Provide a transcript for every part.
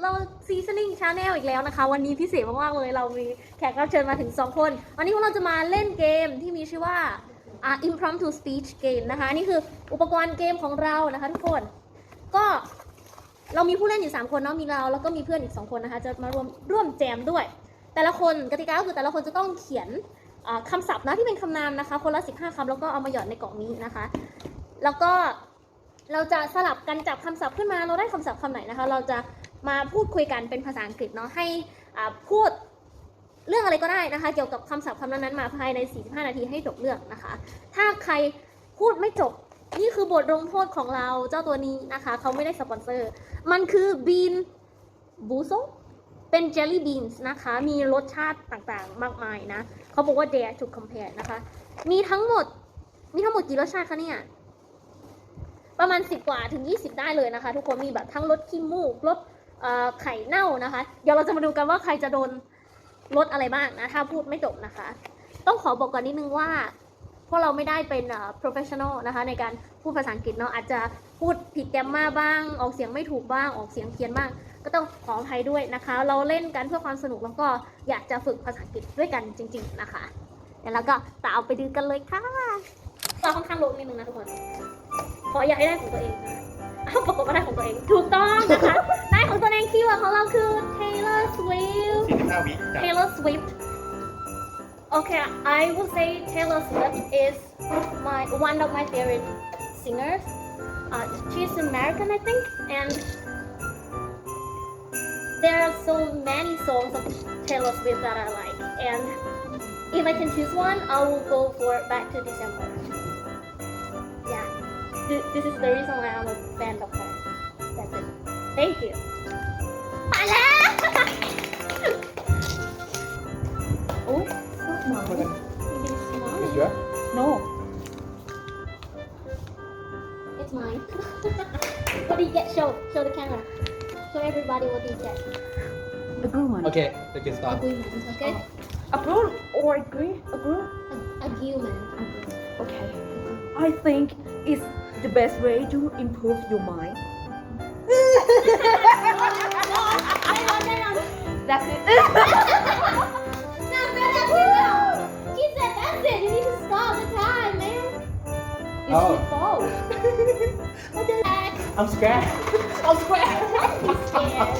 เรากลับเข้าสู่ช่องเรา Seasoning Channel อีกแล้วนะคะ วันนี้พิเศษมากๆเลย เรามีแขกรับเชิญมาถึง 2 คน วันนี้พวกเราจะมาเล่นเกมที่มีชื่อว่าอ่า impromptu speech game นะคะนี่คืออุปกรณ์เกมของเรานะคะทุกคน ก็เรามีผู้เล่นอยู่ 3 คนเนาะมีเราแล้วก็มีเพื่อนอีก 2 คนนะคะ จะมารวมร่วมแจมด้วย แต่ละคนกติกาก็คือแต่ละคนจะต้องเขียนอ่าคำศัพท์นะที่เป็นคำนามนะคะ คนละ 15คำแล้วก็เอามาหยอดในกล่องนี้นะคะ แล้วก็เราจะสลับกันจับคำศัพท์ขึ้นมาเราได้คำศัพท์คำไหนนะคะ เราจะ มาพูดคุยกันเป็นภาษาอังกฤษเนาะให้อ่าพูดเรื่องอะไรก็ได้นะคะ เกี่ยวกับคำศัพท์คำนั้นๆมาภายใน 45 นาทีให้จบเรื่องนะคะ ถ้าใครพูดไม่จบนี่คือบทลงโทษของเราเจ้าตัวนี้นะคะ เขาไม่ได้สปอนเซอร์ มันคือบีนบูโซเป็นเจลลี่บีนส์นะคะ มีรสชาติต่างๆ มากมายนะ เขาบอกว่า dare to compare นะคะ มีทั้งหมด มีทั้งหมดกี่รสชาติคะเนี่ย ประมาณ 10 กว่าถึง 20 ได้เลยนะคะ ทุกคนมีแบบทั้งรสขี้มูกรส ไข่เน่านะคะ เดี๋ยวเราจะมาดูกันว่าใครจะโดนรสอะไรบ้างนะ ถ้าพูดไม่จบนะคะ ต้องขอบอกก่อนนิดนึงว่า พวกเราไม่ได้เป็นเอ่อ professional นะคะ ในการพูดภาษาอังกฤษเนาะอาจจะพูดผิดแกมมาบ้าง ออกเสียงไม่ถูกบ้าง ออกเสียงเพี้ยนบ้าง ก็ต้องขออภัยด้วยนะคะ เราเล่นกันเพื่อความสนุกแล้วก็อยากจะฝึกภาษาอังกฤษด้วยกันจริง ๆนะคะเดี๋ยวเราก็ตามไปดูกันเลยค่ะตาค่อนข้างโลกนิดนึงนะทุกคน ขออย่าให้ได้ของตัวเองนะอ้าวปรากฏว่าได้ของตัวเอง ถูกต้องนะคะ ได้ของตัวเองคีย์เวิร์ดของเราคือ Taylor Swift 45วิจ้ะ Taylor Swift Okay I will say Taylor Swift is my one of my favorite singers uh, she's American I think and there are so many songs of Taylor Swift that I like and if I can choose one I will go for Back to December yeah Th- this is the reason why I'm a fan of her that's it thank you Oh, No. It's mine. what do you get? Show, show the camera. So everybody will you get. The green one. Okay, okay, stop. The green one, okay? Oh. A blue or a green? A green? A, a human. Okay. I think it's the best way to improve your mind. That's it. No, that's it. She said that's it. You need to stop the time, man. It's Oh. your fault. I'm scared. I'm scared. He's scared.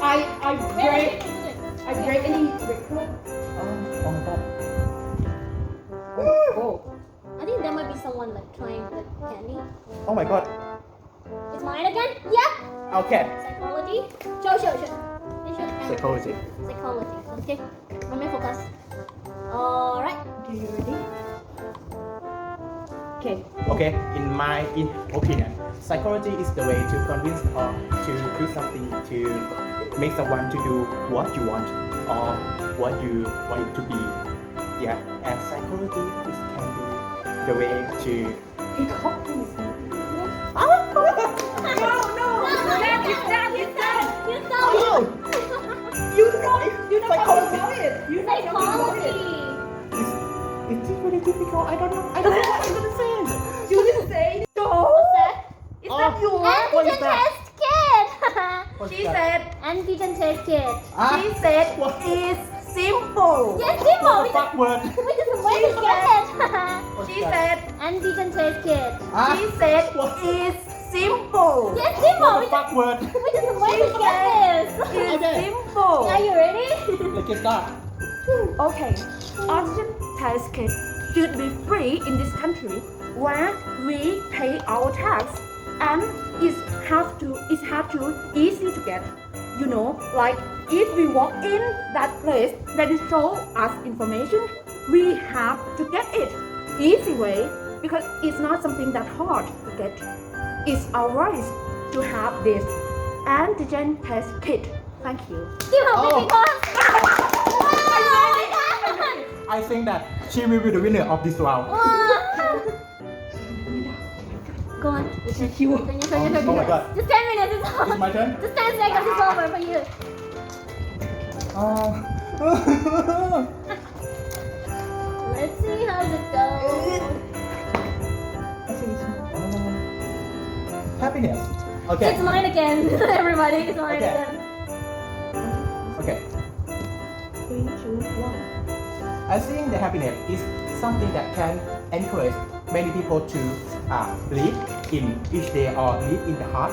I I break I break any record. Oh, oh my god. Oh. I think there might be someone like trying the candy. Oh my god. It's mine again? Yeah. Okay. Psychology. Psychology. Okay. Let me focus. Alright. Okay, you ready? Okay. Okay, in my in opinion, psychology is the way to convince or to do something to make someone to do what you want or what you want it to be. Yeah, and psychology is can be the way to. He copies me. No, no. That is that is that. You saw it. You know it. You know Psychology. about it. You know about it. Psychology. It's, it's really difficult. I don't know. I don't know what I'm gonna say. You didn't say no. What's that? Is Oh. that yours? What is that? test kit. What's She that? said. Antigen test kit. Ah, She said What? it's simple. Yes, what We the just, word? we just went to get it. She said. Antigen test kit. Ah, She said What? it's simple. Yes, Timo. what the just, fuck word? we just went to get this. It's Okay. simple. Are you ready? Let's get started. Okay, oxygen test kit should be free in this country where we pay our tax and it have to it have to easy to get. You know, like if we walk in that place that is show us information, we have to get it easy way because it's not something that hard to get. It's our right to have this And the antigen test kit. Thank you. Timo, Oh. baby boss. I think that she will be the winner of this round. Go on. Thank you. Turn your, turn your, Oh my god. Just 10 minutes is all. It's my turn. Just 10 seconds is over for you. Uh, Let's see how it goes. Happiness. Okay. It's mine again. Everybody, it's mine Okay. again. Okay. Three, two, one. I think the happiness is something that can encourage many people to uh, live in each day or live in the heart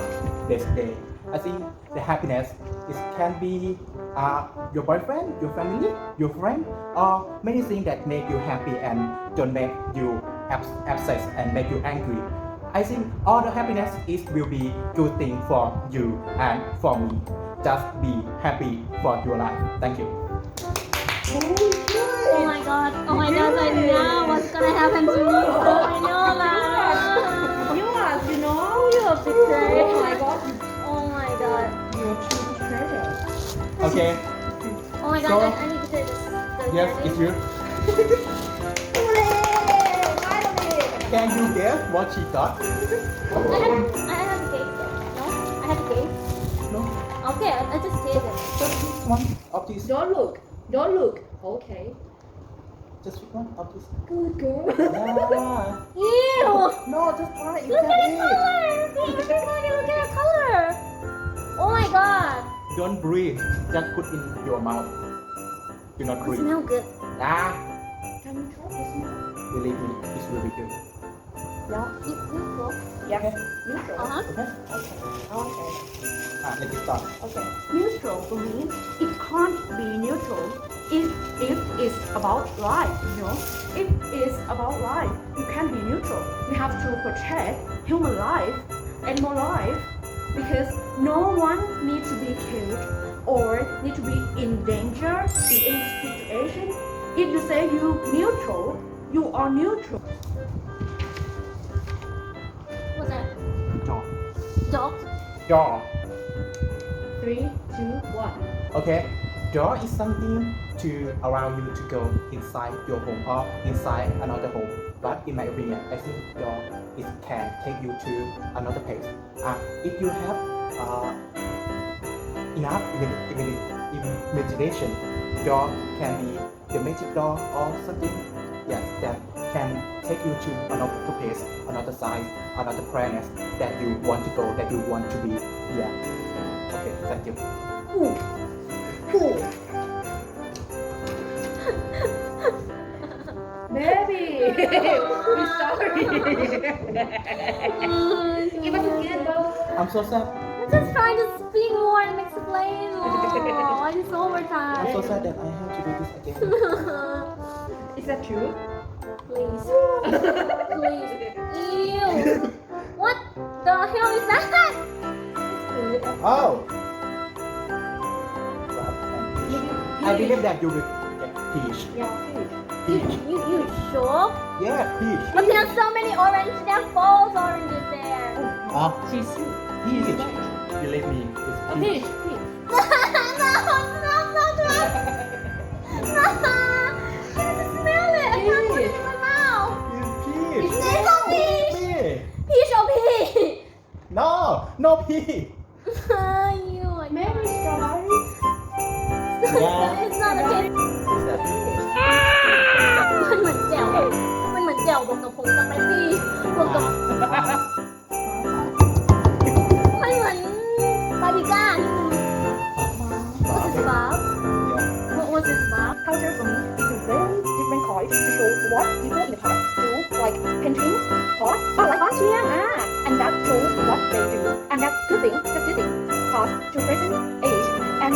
this day. I think the happiness is can be uh, your boyfriend, your family, your friend, or many things that make you happy and don't make you ups- upset and make you angry. I think all the happiness is will be good thing for you and for me. Just be happy for your life. Thank you. Oh my god. Oh my god, I know what's gonna happen to me. So I know that. You are, you know. You are betrayed. Oh my god, Oh my god. you're true treasure. Okay. Oh my god, So- I, I need to say this. Yes, it's you. Can you guess what she got? I have, I have a cake. No? I have a cake. No, Okay, I, I just take it. just pick one of these. Don't look. Don't look. Okay. Just pick one of these. Good girl. Yeah. Ew! No, just try it. You Look can at the eat. color! Look at the color! Oh my god! Don't breathe. Just put in your mouth. Do not It breathe. smells good. Ah, Can you try this now? believe me, it's really good. Yeah. You, you go. Yes. Neutral. Uh-huh. Okay. Okay. Okay. Ah, let's start. Okay. Neutral for me, it can't be neutral if if it's about life, you know. If it's about life, you can't be neutral. We have to protect human life, animal life, because no one needs to be killed or need to be in danger in any situation. If you say you neutral, you are neutral. Dog? Jaw. Three, two, one. Okay. Jaw is something to allow you to go inside your home or inside another home. But in my opinion, I think jaw it can take you to another place. Uh, if you have uh, enough imag- imag- imagination, jaw can be the magic door or something. Yes, that can take you to another place, another size, another planet that you want to go, that you want to be. Yeah. Okay. Thank you. Who? Who? Baby, we're sorry. Give us a good though. I'm so sad. I'm just trying to speak more and explain more. I'm so I'm so overtired. sad that I have to do this again. Is that true? Please. Please. Ew. What the hell is that? Oh. I believe that you will get peach. Yeah, You, Peach. you, you sure? Yeah, peach. But there are so many orange, there are false oranges there. Ah, She's peach. Believe me, it's a peach. No, no peach. you, I Maybe strawberry. Yeah. It's not a cake. Is that peach? มันเหมือนแจ่วมันเหมือนแจ่วบวกกับผงสไปซี่บวกกับ Ah. มันเหมือนบาร์บีก้านิดนึง What is bath? Yeah. What was it bath? Culture for me is a very different kind to show what people in the past do, like painting, art, oh, like art here, ah, and that show what they do, and executing, executing past to present age and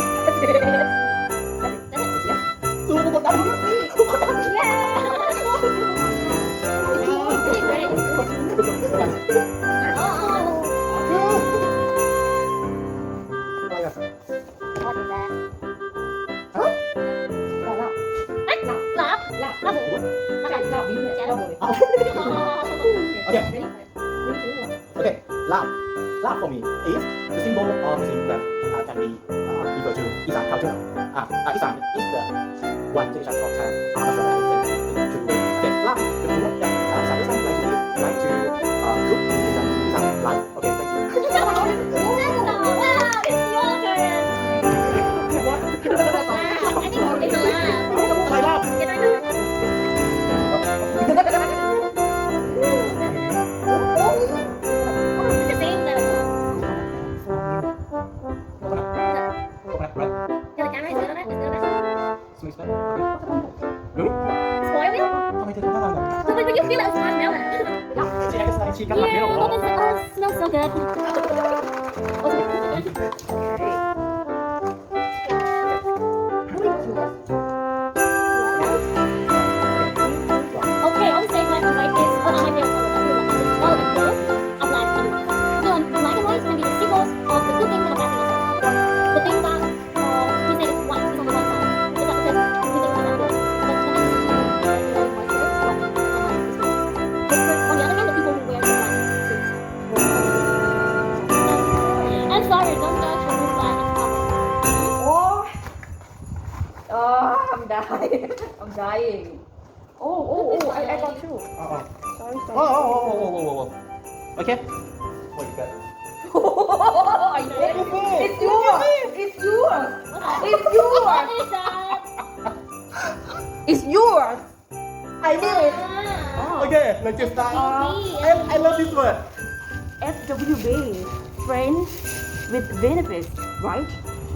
Okay. Okay, love. Love for me is the symbol of things that uh, can be uh, referred to Isan culture. Uh, uh, Isan is the one tradition of Thailand. I'm Okay? What you got? It's yours. It's yours. It's yours. It's yours. I knew it. Ah. Okay, let's just start. I, I love this word. FWB, friends with benefits, right?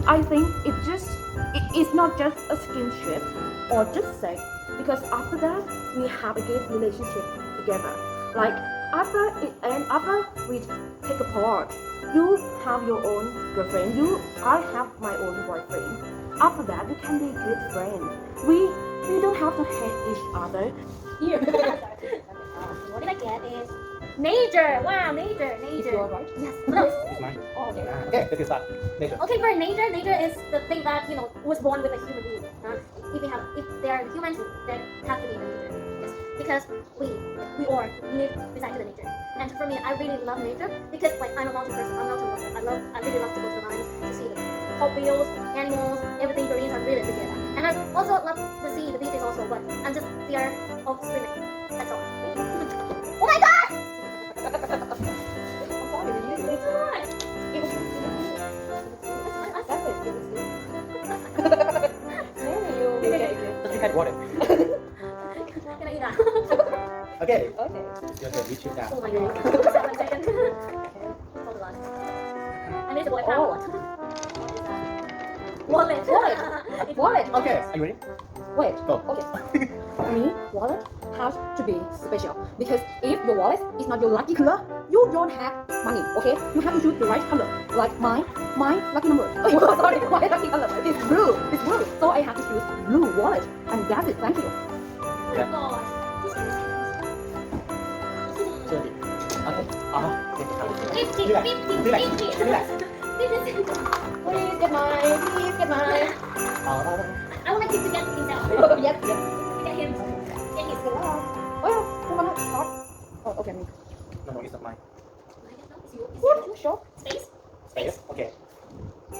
I think it just it is not just a skinship or just sex, because after that we have a good relationship together. Like after it and after we take apart, you have your own girlfriend, you I have my own boyfriend. After that we can be good friends. We we don't have to hate each other. Here. what did I get is nature. Wow, nature, It's nature. yours, right? Yes. What else? it's mine Oh, okay. Okay let's just start nature Okay, for nature, nature is the thing that you know was born with a human being. Huh? If we have, if there are humans, there have to be the nature. Because we we all live beside the nature. And for me, I really love nature because like I'm a mountain person. I'm a mountain walker. I love, I really love to go to the mountains to see the hot wheels, animals, everything. Marines are really together. And I also love the sea, the beaches also. But I'm just fear should. Oh my god. Wallet. Wallet. Okay. Are you ready? Wait. Go. Okay. For me, wallet has to be special because if your wallet is not your lucky color, you don't have money. Okay. You have to choose the right color. Like mine, my lucky number. Oh, sorry, my lucky color is blue. It's blue. So I have to choose blue wallet, and that's it. Thank you. Oh yeah. Oh, okay. me. no no it's not mine What? Sure. Space. space okay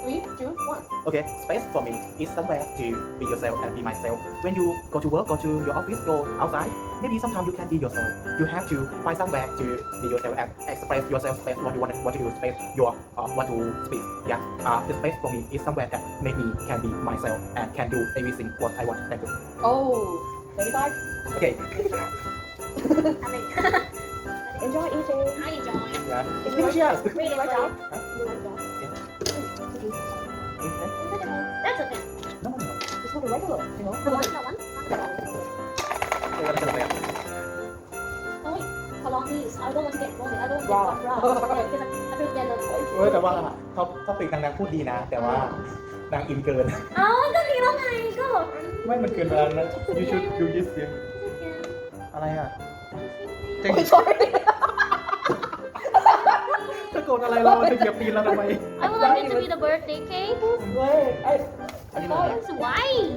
Three, two, one. Okay, space for me is somewhere to be yourself and be myself. When you go to work, go to your office, go outside, maybe sometimes you can't be yourself. You have to find somewhere to be yourself and express yourself. Space what you want, what to do. Space your uh, what to speak. Yeah. Uh, the space for me is somewhere that make me can be myself and can do everything what I want. Thank you. Oh, 35. Okay. I think. Enjoy eating. I enjoy. Yeah. It's delicious. Really Right enjoy. now. You like that? That's okay. No, no, no. It's not a regular, you know. I don't want to get wrong. I don't want to Raw. get raw. Yeah, because I, feel yellow. เออแต่ว่าท็อปท็อปิกนางพูดดีนะ แต่ว่านางอินเกิน เอ้าก็ดีแล้วไงก็ไม่มันเกินไปแล้วนะ you should do this อะไรอะ Oh, sorry. จะโกรธอะไรเราจะเหยียบตีนเราทำไม I would like it to be the birthday cake. Wait, I, อันนี้ Oh, เหรอ it's white.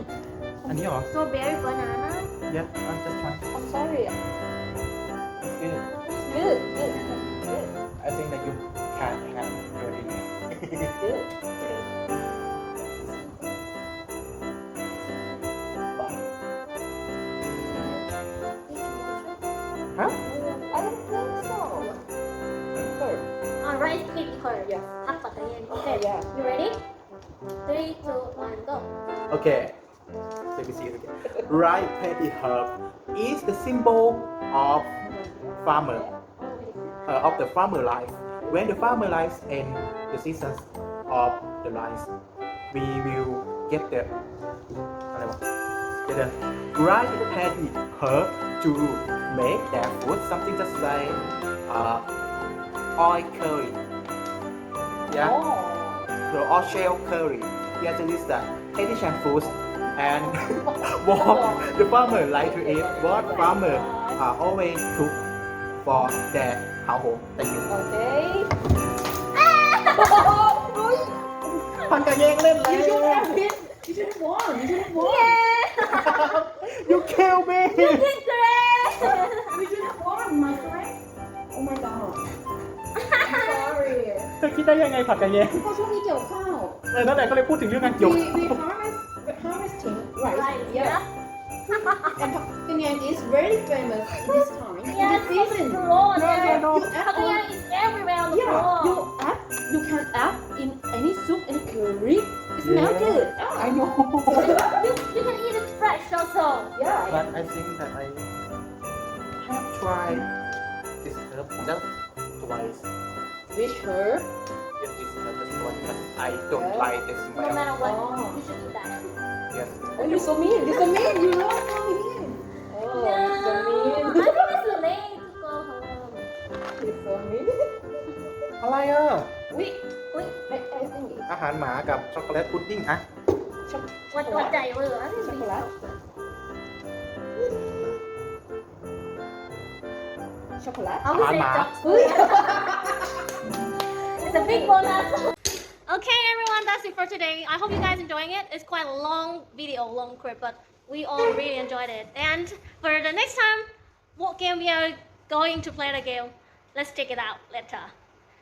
อันนี้เหรอ Strawberry banana. Yeah I'm just trying I'm sorry. Good, good, good, I think that you can have your good. Huh? I don't think so. Uh, rice cake her. Yeah. Half a day. Oh, Okay. yeah. You ready? Three, two, one, go. Okay let me see it again right petty herb is the symbol of farmer uh, of the farmer life when the farmer life end the seasons of the life we will get the อะไรวะ get the right paddy herb to make their food something just like uh, oil curry. Yeah, Oh. the oil shell curry. Yeah, this is the Haitian food. And what the farmer like to eat, what farmer uh, always cook for their household. Thank you. Okay. พันกระเยงเล่นเลย You should have been. You should have won. You should have won. You kill me You did great You should have won, my friend. Oh my god. I'm sorry. เธอคิดได้ยังไงผัดกระเยง เพราะช่วงนี้เกี่ยวข้าว เออนั่นแหละก็เลยพูดถึงเรื่องการ we เกี่ยว we harvest we harvesting rice. Right, Yeah. yeah. And Pakistan is very famous this time. Yes, in the season. floor No, no, no. You add oh. is everywhere on the yeah, you floor. add, you can add in any soup, any curry. It smells Yeah. good. I know You, you can eat it fresh also. Yeah. but I think that I have tried this herb just twice Which herb? yes this herb just twice because I don't Yeah. like the No smell matter what, Oh. you should eat that. yes Oh, you're so mean. You're so mean. You love so mean. Oh, No, you're so mean. อะไรอ่ะ Wait, Wait, I, I think it's อาหารหมากับช็อกโกแลตพุดดิ้งอะ choc- วันวันใจเวอร์ I think it's Chocolate. chocolate. I would say Mama. chocolate. It's a big bonus. Okay, everyone, that's it for today. I hope you guys enjoying it. It's quite a long video, long clip, but we all really enjoyed it. And for the next time, what game we are going to play the game, let's check it out later.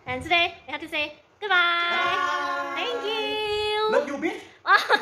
And today, we have to say goodbye. Bye. Thank you. Love you bitch